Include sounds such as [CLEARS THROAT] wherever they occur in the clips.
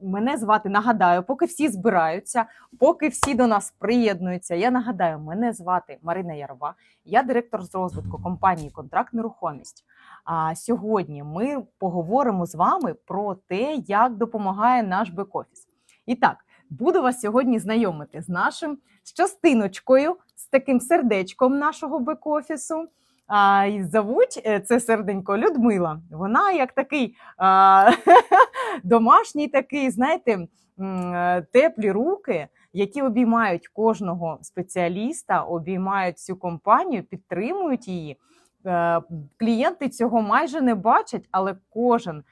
Мене звати, нагадаю, поки всі збираються, поки всі до нас приєднуються. Я нагадаю, мене звати Марина Ярова, я директор з розвитку компанії Контракт Нерухомість. А сьогодні ми поговоримо з вами про те, як допомагає наш бек-офіс. І так, буду вас сьогодні знайомити з нашим з частиночкою, з таким сердечком нашого бек-офісу. А, і зовуть е, це серденько Людмила. Вона як такий а, [LAUGHS] домашній такий, знаєте, е, теплі руки, які обіймають кожного спеціаліста, обіймають всю компанію, підтримують її. Е, Клієнти цього майже не бачать, але кожен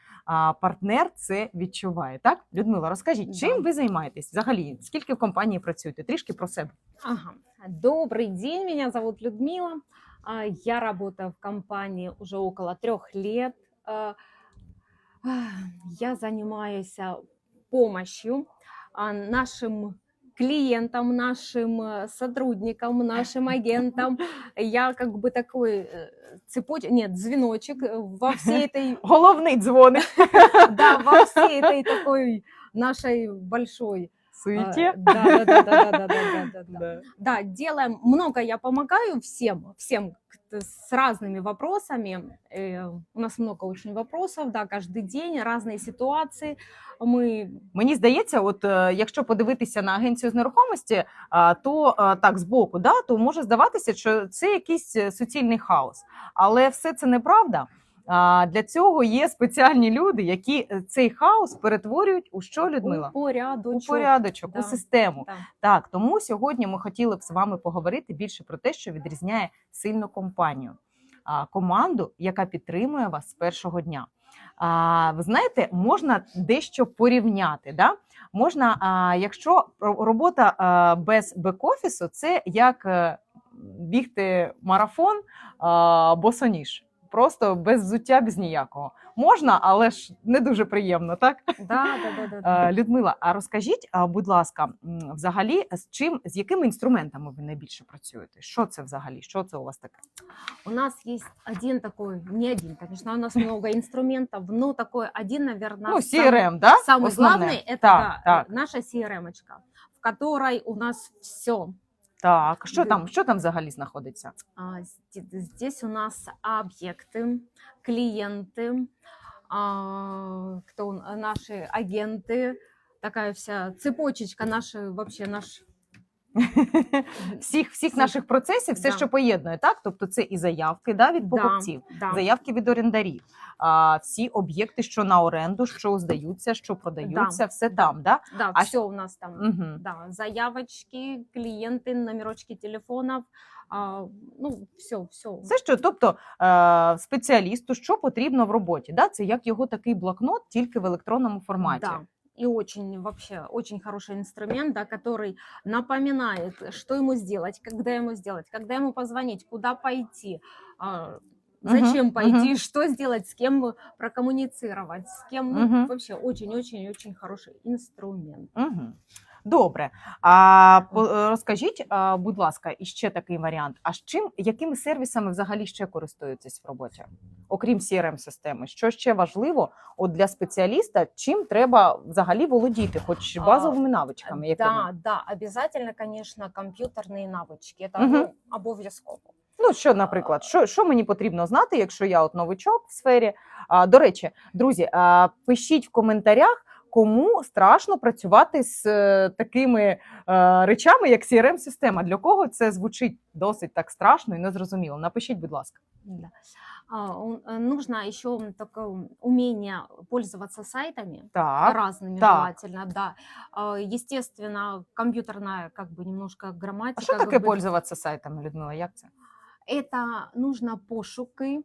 партнер це відчуває. Так, Людмила, розкажіть, чим ви займаєтесь? Взагалі, скільки в компанії працюєте? Трішки про себе. Ага. Добрый день, меня зовут Людмила. А, Я работаю в компании уже около трех лет. А, Я занимаюсь а, помощью нашим клиентам, нашим э, сотрудникам, нашим агентам. [LAUGHS] Я как бы такой цепочек, нет, звеночек э, во всей этой, [LAUGHS] Головний дзвоник [LAUGHS] да, во всей этой такой нашей большой сыте. Да, делаем много, я помогаю всем, всем с разными вопросами. Э, у нас много очень вопросов, да, кожен день, різні ситуації. Ми... Мені здається, от е, якщо подивитися на агенцію з нерухомості, е, то е, так збоку, да, то може здаватися, що це якийсь суцільний хаос. Але все це неправда. А, Для цього є спеціальні люди, які е, цей хаос перетворюють у що, Людмила? у порядочок. У порядочок, Да. у систему. Да. Так, тому сьогодні ми хотіли б з вами поговорити більше про те, що відрізняє сильну компанію, а, команду, яка підтримує вас з першого дня. А, ви знаєте, можна дещо порівняти. Да? Можна, а, якщо робота а, без бек-офісу, це як е, бігти марафон а, босоніж Просто без взуття, без ніякого. Можна, але ж не дуже приємно, так? Да, да, да, да, да. Е, Людмила, а розкажіть, а, будь ласка, м, взагалі, з чим з якими інструментами ви найбільше працюєте? Що це взагалі? Що це у вас таке? У нас есть один такой, не один, конечно, у нас много инструментов, но такой один, наверное, Ну, CRM, да? Самый Основне. главный это так, да, так, наша CRM-очка, в которой у нас все. так. Що Да. там? Що там взагалі знаходиться? А, зде- Здесь у нас объекты, клиенты, а, кто он- наши агенты, такая вся цепочечка, наши вообще наш. [LAUGHS] Всіх всіх наших процесів, все, Да. що поєднує, так? Тобто це і заявки да, від покупців, да. заявки від орендарів, а, всі об'єкти, що на оренду, що здаються, що продаються, все там, да? Да, А все у нас там. Угу. Да, заявочки, клиенты, номерочки телефонов, а, ну все, все. Це що, тобто е, спеціалісту, що потрібно в роботі? Да? Це як його такий блокнот, тільки в електронному форматі. Да. И очень вообще очень хороший инструмент, да, который напоминает, что ему сделать, когда ему сделать, когда ему позвонить, куда пойти, а, зачем пойти, мгм. что сделать, с кем прокоммуницировать, с кем, ну, Мгм. вообще очень-очень-очень хороший инструмент. Угу. Добре. А по- е, розкажіть, а, будь ласка, іще такий варіант. А з чим, якими сервісами взагалі ще користуєтесь в роботі? Окрім crm системи що ще важливо от для спеціаліста, чим треба взагалі володіти, хоч А, базовими навичками? Якими? Да, да, обязательно, конечно, компьютерные навычки, это Мгм. ну, обов'язково. Ну, що, наприклад, що, що мені потрібно знати, якщо я от новичок в сфері? А, до речі, друзі, а, пишіть в коментарях, кому страшно працювати з е, такими е, речами, як crm система Для кого це звучить досить так страшно і незрозуміло? Напишіть, будь ласка. Да. А, он- э, нужно еще такое умение пользоваться сайтами. Так, разными так. желательно, да. А, Естественно, компьютерная как бы немножко грамматика. а що как таке бы, пользуватися сайтами, Людмила? Як це? Это нужно пошуки.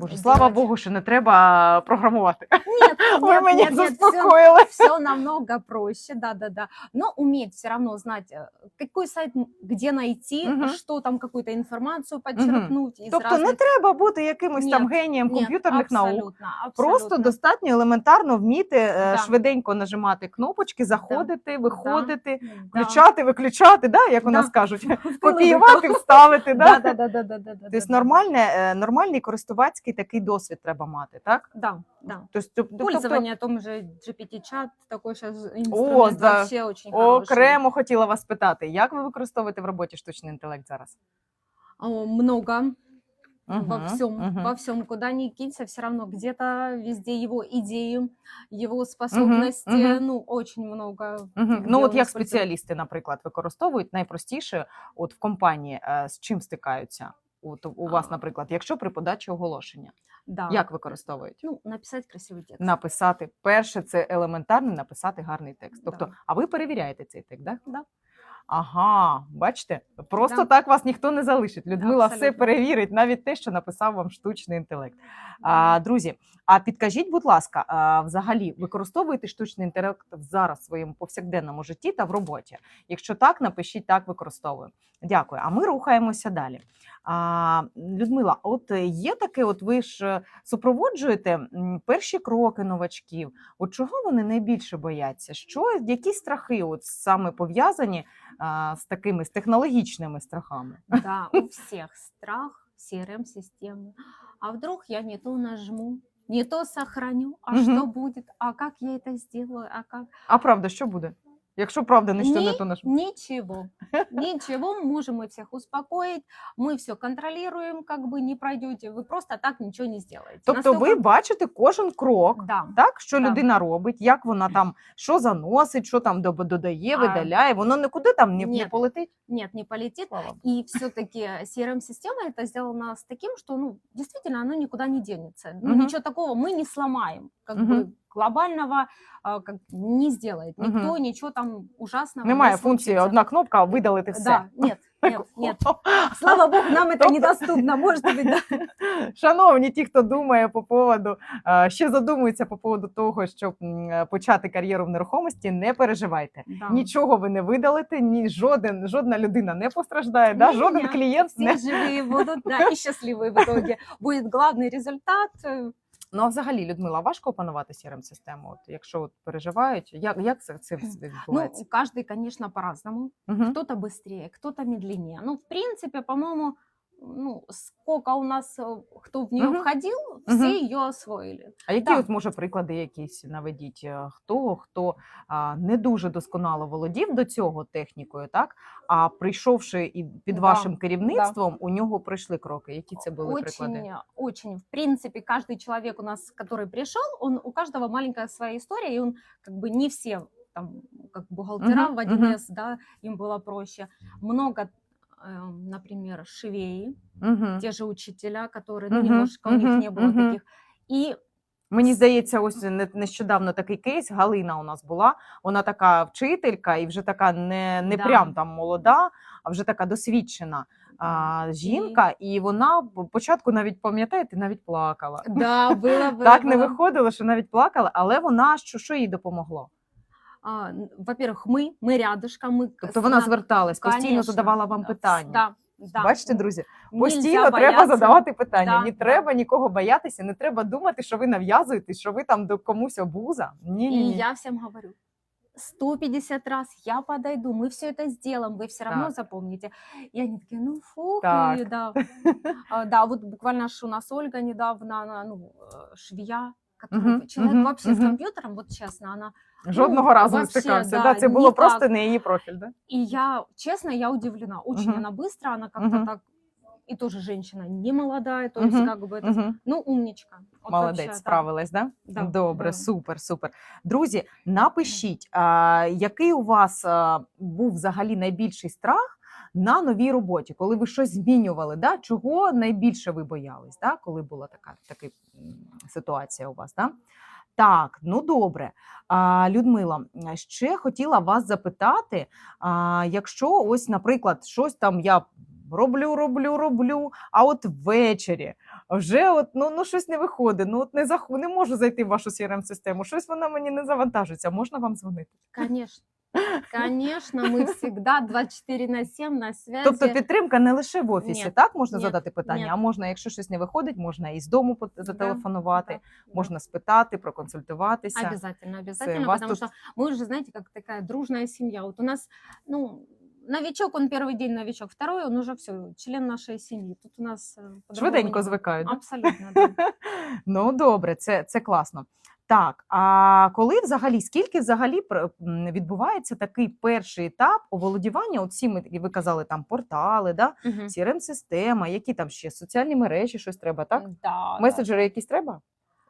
Боже, слава. Богу, що не треба програмувати. Нет, [LAUGHS] Ви нет, мене нет, нет, заспокоїли. все намного проще, да-да-да. Но уметь все равно знать, э, какой сайт, м, где найти, Мгм. что там, какую-то информацию подчеркнуть. из Тобто не треба бути якимось там генієм Нет, комп'ютерних наук. абсолютно, Просто достатньо елементарно вміти е, Да. швиденько нажимати кнопочки, заходити, виходити, Да. включати, виключати, да, як у нас кажуть, [LAUGHS] копіювати, вставити. Да? Да, да, да, да, да, да, да, Тобто да. нормальне, е, нормальний користувацький деякий такий досвід треба мати, так? Да, да. Тобто, тобто- Пользование том же GPT-чат, такой сейчас О, да. вообще очень хороший. окремо хотіла вас питати, як ви використовуєте в роботі штучний інтелект зараз? О, Много, во Мгм, всем, мгм. во всем, куда ни кинься, все равно где-то везде его идеи, его способности, мгм. ну, очень много. Мгм. Ну, от як спеціалісти, наприклад, використовують найпростіше, от в компанії е, з чим стикаються? От у вас, наприклад, якщо при подачі оголошення, Да. як використовують? Ну, написати красивий текст. Написати перше, це елементарно написати гарний текст. Тобто, Да. а ви перевіряєте цей текст, да? Да. Ага, бачите, просто Да. так вас ніхто не залишить. Людмила все перевірить, навіть те, що написав вам штучний інтелект. А, друзі, а підкажіть, будь ласка, взагалі використовуєте штучний інтелект зараз в своєму повсякденному житті та в роботі? Якщо так, напишіть так, використовую. Дякую. А ми рухаємося далі. А, Людмила, от є таке, от ви ж супроводжуєте перші кроки новачків. От чого вони найбільше бояться? Що які страхи, от саме пов'язані з такими з технологічними страхами? Да, у всех страх CRM-системы. А вдруг я не то нажму, не то сохраню, а угу. что будет, а как я это сделаю, а как... А правда, що буде? Якщо правда, не що не Ні, то наш. Ничего, ничего, можем мы всех успокоить, мы все контролируем, как бы не пройдете, вы просто так ничего не сделаете. Тобто, ви Настолько- бачите кожен крок, Да, так що Да. людина робить, як вона там що заносить, що там доб- додає, А, видаляє. Воно нікуди там не, не ні. полетить. нет, не полетит. Слава Богу. И все-таки CRM-система это сделана с таким, что, ну, действительно, оно никуда не денется. Ну, Мгм. ничего такого мы не сломаем. Как Мгм. бы глобального а, как, не сделает. Мгм. Никто ничего там ужасного Немає не функції случится. одна кнопка, видалити все. Да, нет, нет, нет. Слава богу, нам это недоступно, может быть, да. [LAUGHS] Шановні, ті, хто думає по поводу, е, ще задумується по поводу того, щоб м, е, почати кар'єру в нерухомості, не переживайте. Да. Нічого ви не видалите, ні жоден, жодна людина не постраждає, да? Не-не-не, жоден клієнт Все не живые будут, да, и счастливые в итоге. Будет главный [LAUGHS] результат. э, ну а взагалі, Людмила, важко опанувати crm систему От якщо от переживають, як, як це, це Ну, відбувається? каждый, конечно, по-разному. Мгм. кто-то быстрее, кто-то медленнее. Ну, в принципе, по-моему, ну, сколько у нас э, кто в нее Мгм. входил, Мгм. все ее освоили. А які да. от може приклади якісь наведіть? е, Хто хто а, не дуже досконало володів до цього технікою, так а прийшовши і під Да, вашим керівництвом, у нього пройшли кроки. Які це були приклади? Очень, очень. В принципе, каждый человек у нас, который пришел, он у каждого маленькая своя история, и он как бы не все там как бухгалтера Мгм, в 1С, да, им было проще. Много, эм, например, швеи, Угу. те же учителя, которые, ну, Мгм, немножко у них мгм, не было мгм. таких. И Мені здається, ось не- нещодавно такий кейс. Галина у нас була. Вона така вчителька і вже така не, не Да. прям там молода, а вже така досвідчена а, жінка. І вона п- початку навіть пам'ятаєте, навіть плакала. да, было, [LAUGHS] было, Так не было. виходило, що навіть плакала, але вона що, що їй допомогло? А, н- во-первых, мы, мы рядышком, мы Тобто вона на- зверталась, постійно конечно, задавала вам да, питання. Да, да. Бачите, друзі, Нельзя постійно треба бояться. задавати питання. Да, не да. треба нікого боятися, не треба думати, що ви нав'язуєте, що ви там до комусь обуза. Ні, И ні, ні. я всем говорю, 150 раз я подойду, мы все это сделаем, вы все равно Так. запомните. И они такие, ну фух, Так. и да. А, Да, вот буквально ж у нас Ольга недавно, она, ну, э, швея, который, Мгм, человек мгм, вообще с мгм. компьютером, вот честно, она... Жодного Ну, разу не вообще, стикався. да, Да, це було ніяк. просто не її профіль. Да? И я, честно, я удивлена. Очень Мгм. она быстро, она как-то Мгм. так... И тоже женщина не молодая, то есть Мгм, как бы... это- Мгм. Ну, умничка. Вот Молодець, вообще, да. справилась, да? Да, Добре, да. супер, супер. Друзі, напишіть, а, який у вас а, був взагалі найбільший страх на новій роботі, коли ви щось змінювали, да? чого найбільше ви боялись, да? коли була така, така ситуація у вас? Да? Так, ну добре. Людмила, ще хотіла вас запитати, якщо ось, наприклад, щось там я роблю, роблю, роблю, а от ввечері вже от, ну, ну щось не виходить, ну от не заху, не можу зайти в вашу crm систему щось вона мені не завантажується. Можна вам дзвонити? Конечно. Конечно, мы всегда 24 на 7 на связи. Тобто підтримка не лише в офісі, Ні, так можна ні, задати питання, ні. а можна, якщо щось не виходить, можна і з дому пот- зателефонувати, Да, да. можна спитати, проконсультуватися. Обязательно, обязательно, вас потому тут- что мы уже, знаете, как такая дружная семья. Вот у нас, ну, новичок, он первый день новичок, второй он уже все, член нашей семьи. Тут у нас э, по-другому Швиденько не- звикають. да? Абсолютно, да. [LAUGHS] Ну, добре, це, це класно. Так, а коли взагалі, скільки взагалі відбувається такий перший етап оволодівання? От всі ми ви казали там портали, да? Мгм. crm система які там ще соціальні мережі, щось треба, так? Да, Меседжери якісь треба?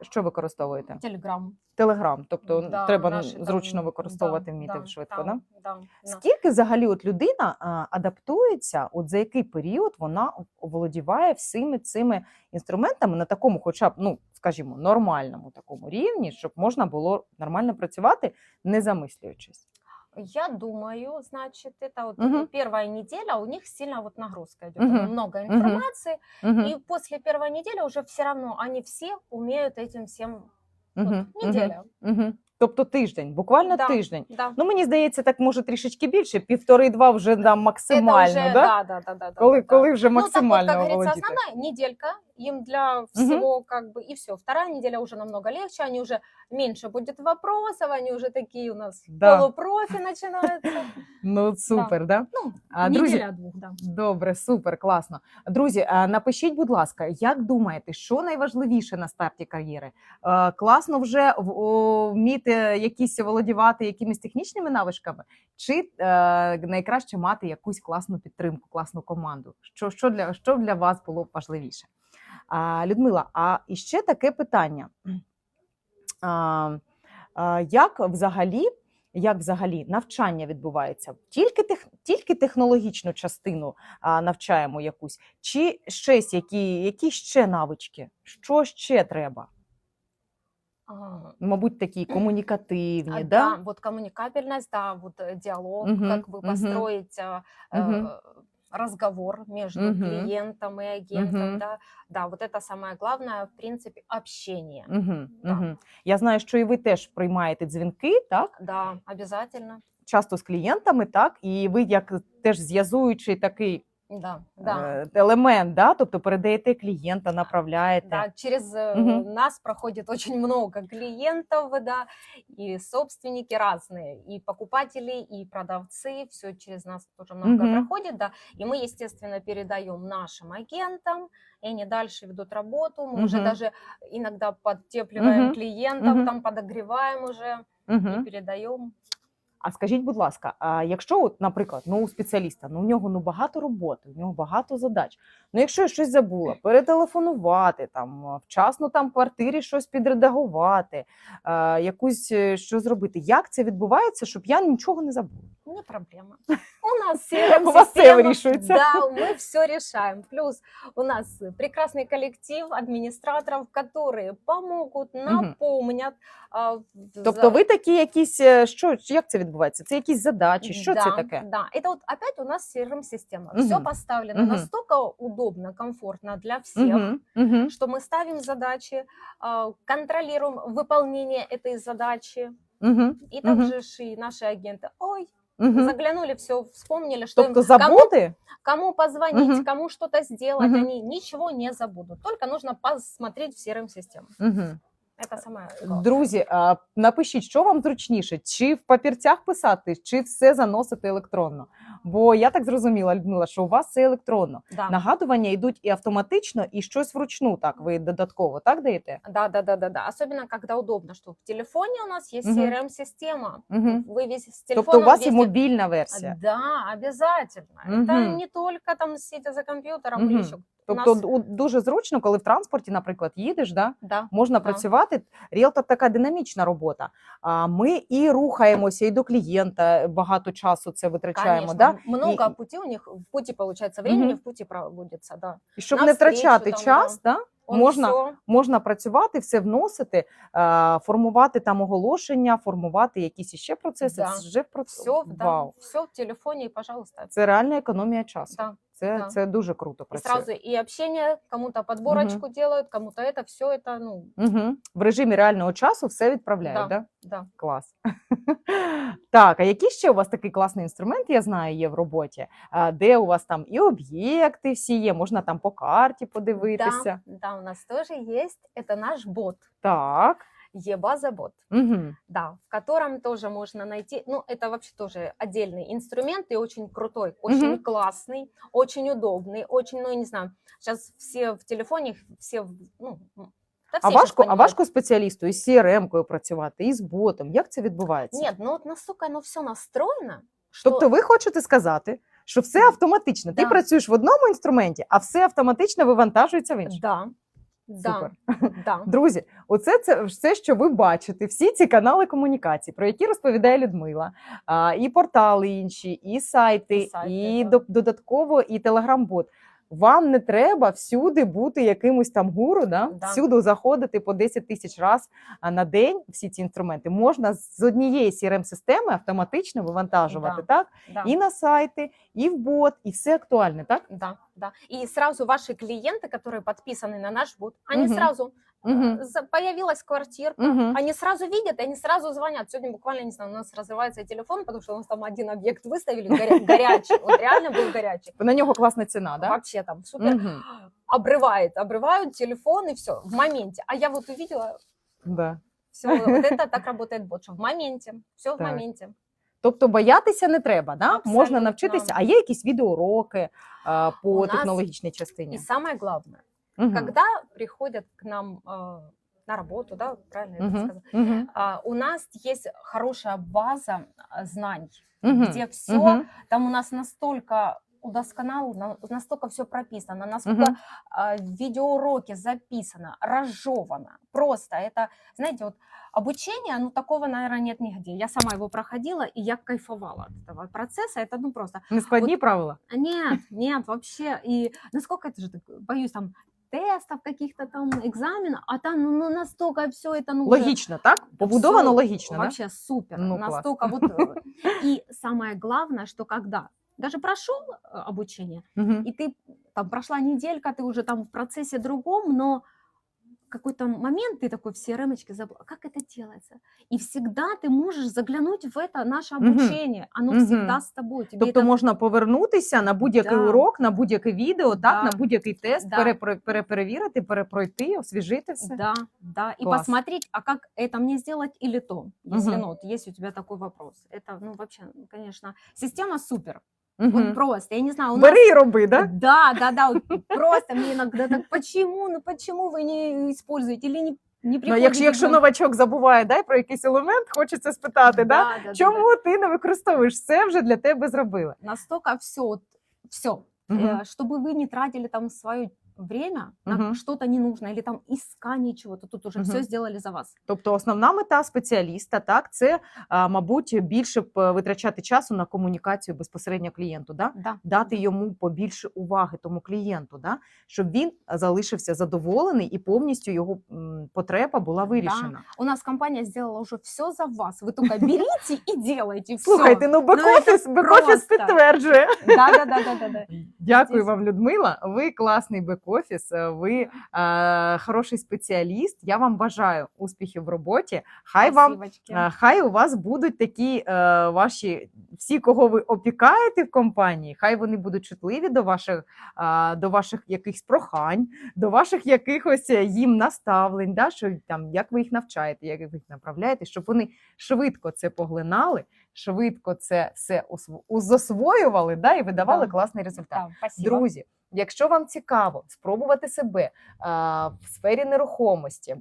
Що використовуєте? Телеграм. Телеграм, тобто Да, треба наші там, зручно використовувати да, вміти да, швидко, там, да? да, да. Скільки взагалі от людина а, адаптується, от за який період вона оволодіває всіми цими інструментами на такому, хоча б, ну скажімо, нормальному такому рівні, щоб можна було нормально працювати, не замислюючись. Я думаю, значит, это вот Мгм. первая неделя, у них сильно вот нагрузка идет, Мгм. много информации, Угу, и после первой недели уже все равно они все умеют этим всем. вот, угу, неделя, угу. Тобто тиждень, буквально Да. тиждень. да. Ну мені здається, так може трішечки більше, півтори-два вже там Это максимально, уже, да? да, да, да, да, да, Коли, да. коли вже Ну, так вот, максимально как говорится, оволодіти. им для всего как бы и все. Вторая неделя уже намного легче, они уже меньше будет вопросов, они уже такие у нас Да. полупрофи начинаются. [LAUGHS] Ну супер, да? Ну, А, друзі, неделя двух, да. Добре, супер, класно. Друзі, напишіть, будь ласка, як думаєте, що найважливіше на старті кар'єри? Класно вже вміти якісь володівати якимись технічними навичками, чи е, найкраще мати якусь класну підтримку, класну команду? Що, що, для, що для вас було важливіше? А, Людмила, а іще таке питання. [CLEARS THROAT] А, а, як взагалі як взагалі навчання відбувається? Тільки, тех, тільки технологічну частину а, навчаємо якусь, чи щось, які, які ще навички? Що ще треба? А, Мабуть, такі [CLEARS THROAT] комунікативні, А, да? да, вот коммуникабельность, да, вот э, диалог, Мгм, как вы мгм. построить э, э, Мгм. разговор между угу. клиентом и агентом, угу. да, да, вот это самое главное, в принципе, общение. Угу, Да. угу. Я знаю, що і ви теж приймаєте дзвінки, так? Да, обязательно. Часто з клієнтами, так? І ви як теж зв'язуючий такий Да, да. е, елемент, да? тобто передаєте клієнта, направляєте. Да, через э, Мгм. нас проходит очень много клиентов, да, и собственники разные, и покупатели, и продавцы, все через нас тоже много Мгм. проходит, да, и мы, естественно, передаем нашим агентам, и они дальше ведут работу, мы уже Мгм. даже иногда подтепливаем Мгм. клиентов, Мгм. там подогреваем уже Угу. и передаем. А скажіть, будь ласка, а якщо, от, наприклад, ну у спеціаліста, ну у нього ну багато роботи, у нього багато задач. Ну, якщо я щось забула, перетелефонувати там вчасно там в квартирі щось підредагувати, а, якусь е, що зробити, як це відбувається, щоб я нічого не забула? Не проблема. [LAUGHS] У нас CRM У вас все система, вирішується. Да, мы все решаем. Плюс у нас прекрасный коллектив администраторов, которые помогут, напомнят. а, в- Тобто, за- ви такі якісь е, що як це відбувається? Це якісь задачі? Що да, це таке? Да, это вот опять у нас CRM-система. Мгм. Все поставлено Мгм. настолько удобно, комфортно для всех, Угу, угу. что мы ставим задачи, а, контролируем выполнение этой задачи. Угу, И Мгм. также ж и наши агенты. Ой, угу. заглянули, все, вспомнили, что им Тобто забути? Кому позвонить, Мгм. кому что-то сделать, Мгм. они ничего не забудут. Только нужно посмотреть в CRM-систему. Угу. Это самое главное. Друзі, а, напишіть, що вам зручніше, чи в папірцях писати, чи все заносити електронно. Бо я так зрозуміла, Людмила, що у вас це електронно. Да. Нагадування йдуть і автоматично, і щось вручну. Так, ви додатково так даєте? да, да, да, да, да. Особенно, когда удобно, что в телефоне у нас есть Мгм. CRM-система. Угу. Вы весь с телефоном Тобто у вас і мобільна версія. Да, обязательно. Это Мгм. не только там сидя за компьютером Мгм. или еще. У Тобто нас- дуже зручно, коли в транспорті, наприклад, їдеш, да, Да. можна Да. працювати. Ріелтор така динамічна робота. А ми і рухаємося, і до клієнта багато часу це витрачаємо. Конечно, Да? Много И- пути у них в пути получается времени Мгм. в пути проводится, да. І щоб На не втрачати там, час, да? Он Можна- все. можна працювати, все вносити, формувати там оголошення, формувати якісь іще процеси. Да. Вже про все, да, все в телефоні, пожалуйста. Це реальна економія часу. Да. Це, да. це дуже круто И працює. сразу и общение, кому-то подборочку делают, кому-то это, все это, ну, Угу. В режимі реального часу все відправляють. Да. да. Клас. [LAUGHS] так, а який ще у вас такий класний інструмент, я знаю, є в роботі, а, де у вас там і об'єкти всі є, можна там по карті подивитися. Да, да, у нас тоже есть, это наш бот. Так. Е-база бот. Угу. Да, в котором тоже можно найти, ну, это вообще тоже отдельный инструмент и очень крутой, очень Мгм. классный, очень удобный, очень, ну, я не знаю, сейчас все в телефоне, все, в- ну, м, да А все щас важко, а понимают. важко спеціалісту із CRM-кою працювати, і з ботом. Як це відбувається? Нет, ну вот настолько оно все настроено, что... Тобто ви хочете сказати, що все автоматично. Ти Да. працюєш в одному інструменті, а все автоматично вивантажується в інший. Да, да, Супер. да. [LAUGHS] Друзі, оце це все, що ви бачите, всі ці канали комунікації, про які розповідає Людмила, а, і портали інші, і сайти, І сайти, і до- додатково і телеграм-бот. Вам не треба всюди бути якимось там гуру, да? Да. всюди заходити по 10 тисяч разів на день. Всі ці інструменти можна з однієї crm системи автоматично вивантажувати, Да. так? да. І на сайти, і в бот, і все актуальне, так? Да, да. И сразу ваши клиенты, которые подписаны на наш бот, они Мгм. сразу Угу. э, за- появилась квартирка, Угу. они сразу видят, и они сразу звонят. Сегодня буквально, не знаю, у нас разрывается телефон, потому что у нас там один объект выставили горя- горячий, вот реально был горячий. На нього класна ціна, да? Вообще там супер. Мгм. Обрывает, обрывают телефон и все, в моменте. А я вот увидела, Да. все, вот это так работает бот, что в моменте, все в Так. моменте. Тобто боятися не треба, да? можна Абсолютно. навчитися. А є якісь відеоуроки а, по У нас технологічній И частині? самое главное, Мгм. когда приходят к нам э, на работу, да, правильно я так Мгм. сказала, а, у нас есть хорошая база а, знаний, Мгм. где все, Мгм. там у нас настолько удосконало, настолько все прописано, насколько а, видеоуроки записано, разжевано. Просто это, знаете, вот обучение, ну такого, наверное, нет нигде. Я сама его проходила, и я кайфовала от этого процесса. Это, ну просто, Нескладні правила. а, нет, нет, вообще. И насколько это же, так, боюсь, там, тестов каких-то там, экзаменов, а там ну, ну, настолько все это, ну, уже Логічно, так? Побудовано всё логічно, да? Вообще супер. Ну, класс. Настолько вот. э, И самое главное, что когда даже прошел э, обучение, Мгм. и ты там прошла неделька, ты уже там в процессе другом, но какой-то момент ты такой в CRM забыл, а как это делается? И всегда ты можешь заглянуть в это наше Мгм. обучение. Оно Мгм. всегда с тобой. Тебе Тобто это- можна повернутися на будь-який Да. урок, на будь-яке відео, так, Да. на будь-який тест, Да. перепро- переперевірити, перепройти, освіжити все. Да, да. И Класс. посмотреть, а как это мне сделать или то, если Мгм. ну, вот есть у тебя такой вопрос. Это, ну, вообще, ну, конечно, система супер. Мгм. Вот просто, я не знаю, у нас... Бери і роби, да? Да, да, да, вот просто мне иногда так, почему, ну почему вы не используете или не, не Ну, приходите? якщо, якщо к- новачок забуває да, про якийсь елемент, хочеться спитати, да? да, да, чому ти не використовуєш це вже для тебе зробили? да. Настолько все, все, Мгм. Э, чтобы вы не тратили там свое время на Мгм. что-то ненужное или там искание чего-то, тут уже все Мгм. сделали за вас. Тобто основна мета спеціаліста, так, це, мабуть, більше е, витрачати часу на комунікацію безпосередньо клієнту, да? Да. дати йому побільше уваги тому клієнту, да? щоб він залишився задоволений і повністю його потреба була вирішена. У нас компания сделала уже все за вас. Вы только [LAUGHS] берите и делайте все. Слухайте, ну бек-офіс, бек-офіс підтверджує. Да, да, да, да, да, да. [LAUGHS] Дякую вам, Людмила. Ви класний бек-офіс, е, ви е, хороший спеціаліст. Я вам бажаю успіхів в роботі. Хай вам Е, Хай у вас будуть такі е, ваші всі, кого ви опікаєте в компанії, хай вони будуть чутливі до ваших, е, до ваших якихось прохань, до ваших якихось е, їм наставлень, да, що там як ви їх навчаєте, як ви їх направляєте, щоб вони швидко це поглинали, швидко це все засвоювали, да, і видавали Да. класний результат. Да. Друзі, якщо вам цікаво спробувати себе а, в сфері нерухомості.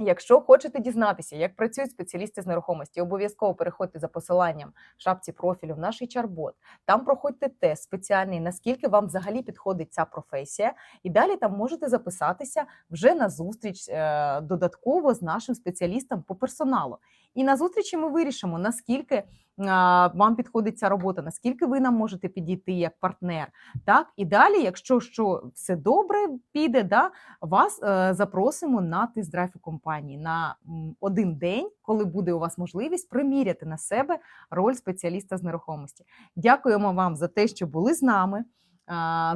Якщо хочете дізнатися, як працюють спеціалісти з нерухомості, обов'язково переходьте за посиланням в шапці профілю в наш чар-бот. Там проходьте тест спеціальний, наскільки вам взагалі підходить ця професія, і далі там можете записатися вже на зустріч е, додатково з нашим спеціалістом по персоналу. І на зустрічі ми вирішимо, наскільки вам підходить ця робота, наскільки ви нам можете підійти як партнер. Так, і далі, якщо що все добре піде, да, вас е, запросимо на тест-драйв у компанії на один день, коли буде у вас можливість приміряти на себе роль спеціаліста з нерухомості. Дякуємо вам за те, що були з нами.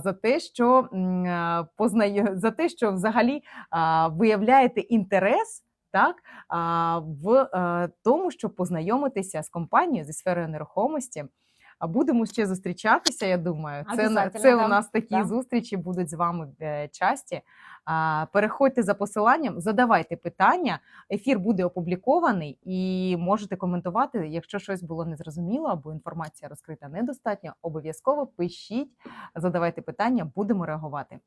За те, що е, за те, що взагалі виявляєте інтерес так, в е, тому, щоб познайомитися з компанією зі сферою нерухомості, А будемо ще зустрічатися. Я думаю, це, це у нас такі Да. зустрічі будуть з вами е, часті. Переходьте за посиланням, задавайте питання. Ефір буде опублікований і можете коментувати. Якщо щось було незрозуміло або інформація розкрита недостатньо, обов'язково пишіть, задавайте питання, будемо реагувати.